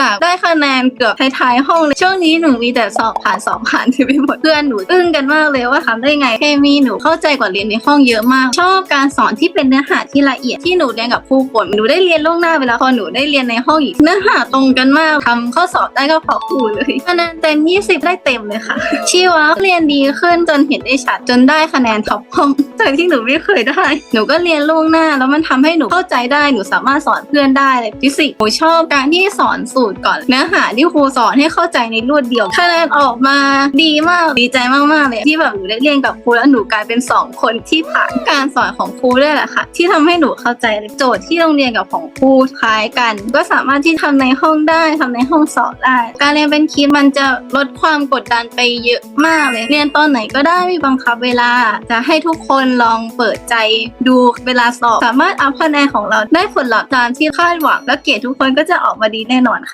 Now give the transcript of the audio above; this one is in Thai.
จากได้คะแนนเกือบท้ายๆห้องเลยช่วงนี้หนูมีแต่สอบผ่านสอบผ่านที่ไปหมดเพื่อนหนูอึ้งกันมากเลยว่าทำได้ไงเคมีหนูเข้าใจกว่าเรียนในห้องเยอะมาก ชอบการสอนที่เป็นเนื้อหาที่ละเอียดที่หนูเรียนกับครูฝนหนูได้เรียนล่วงหน้าเวลาพอหนูได้เรียนในห้องอีกเนื้อหาตรงกันมากทำข้อสอบได้ก็ขอบครูเลยคะแนนเต็ม 20 ได้เต็มเลยค่ะชีวะเรียนดีขึ้นจนเห็นได้ชัดจนได้คะแนนท็อปห้องจากที่หนูไม่เคยได้ หนูก็เรียนล่วงหน้า แล้วมันทำให้หนูเข้าใจได้หนูสามารถสอนเพื่อนได้เลยฟิสิกส์หนูชอบการที่สอนสูตรก่อน เนื้อหาที่ครูสอนให้เข้าใจในรวดเดียวคะแนนออกมาดีมากดีใจมากๆเลยที่แบบหนูได้เรียนกับครูแล้วหนูกลายเป็นสองคนที่ผ่านการสอนของครูด้วยแหละค่ะ ที่ทำให้หนูเข้าใจโจทย์ที่โรงเรียนกับของครูคล้ายกัน ก็สามารถที่ทำในห้องได้ทำในห้องสอบได้ การเรียนเป็นคีดมันจะลดความกดดันไปเยอะมากเลย เรียนตอนไหนก็ได้ไม่บังคับเวลา จะให้ทุกคนลองเปิดใจดูเวลาสอบ สามารถอัพคะแนนของเราได้ผลลัพธ์ตามที่คาดหวังและเกรดทุกคนก็จะออกมาดีแน่นอนค่ะ